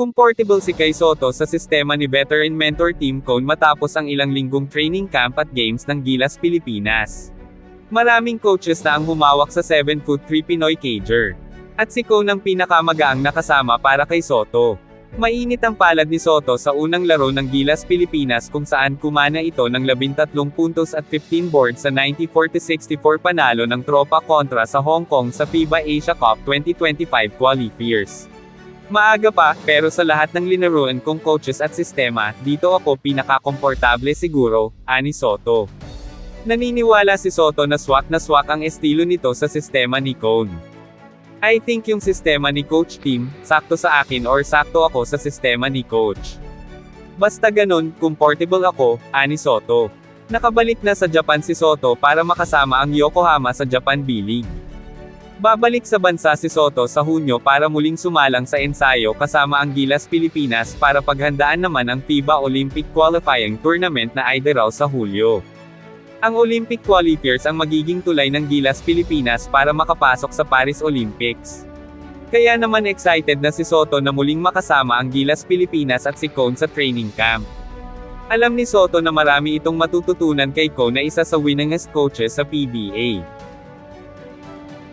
Comfortable si Kai Soto sa sistema ni veteran mentor Team Cone matapos ang ilang linggong training camp at games ng Gilas Pilipinas. Maraming coaches na ang humawak sa 7'3 Pinoy cager. At si Cone ang pinakamagaang nakasama para kay Soto. Mainit ang palad ni Soto sa unang laro ng Gilas Pilipinas kung saan kumana ito ng 13 puntos at 15 boards sa 94-64 panalo ng tropa kontra sa Hong Kong sa FIBA Asia Cup 2025 qualifiers. Maaga pa, pero sa lahat ng linaruan kong coaches at sistema, dito ako pinakakomportable siguro, ani Soto. Naniniwala si Soto na swak na swak ang estilo nito sa sistema ni Cone. I think yung sistema ni Coach Tim, sakto sa akin or sakto ako sa sistema ni Coach. Basta ganun, comfortable ako, ani Soto. Nakabalik na sa Japan si Soto para makasama ang Yokohama sa Japan B-League. Babalik sa bansa si Soto sa Hunyo para muling sumalang sa ensayo kasama ang Gilas Pilipinas para paghandaan naman ang FIBA Olympic Qualifying Tournament na Ideraw sa Hulyo. Ang Olympic qualifiers ang magiging tulay ng Gilas Pilipinas para makapasok sa Paris Olympics. Kaya naman excited na si Soto na muling makasama ang Gilas Pilipinas at si Cone sa training camp. Alam ni Soto na marami itong matututunan kay Cone na isa sa winningest coaches sa PBA.